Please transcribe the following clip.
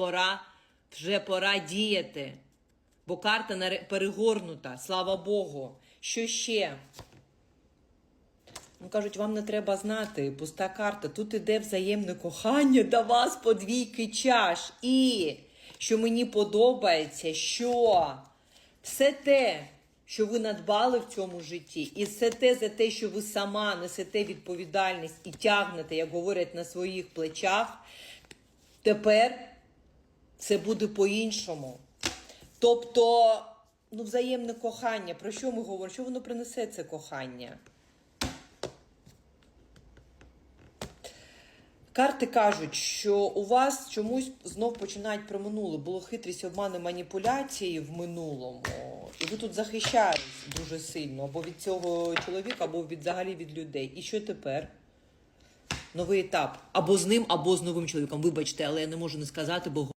пора, вже пора діяти. Бо карта перегорнута, слава Богу. Що ще? Ну, кажуть, вам не треба знати, пуста карта. Тут іде взаємне кохання до вас по двійки чаш. І що мені подобається, що все те, що ви надбали в цьому житті, і все те за те, що ви сама несете відповідальність і тягнете, як говорять, на своїх плечах, тепер це буде по-іншому. Тобто, ну, взаємне кохання. Про що ми говоримо? Що воно принесе це кохання? Карти кажуть, що у вас чомусь знов починають про минуле. Було хитрість, обмани, маніпуляції в минулому. І ви тут захищаєтесь дуже сильно або від цього чоловіка, або від взагалі від людей. І що тепер? Новий етап. Або з ним, або з новим чоловіком. Вибачте, але я не можу не сказати, бо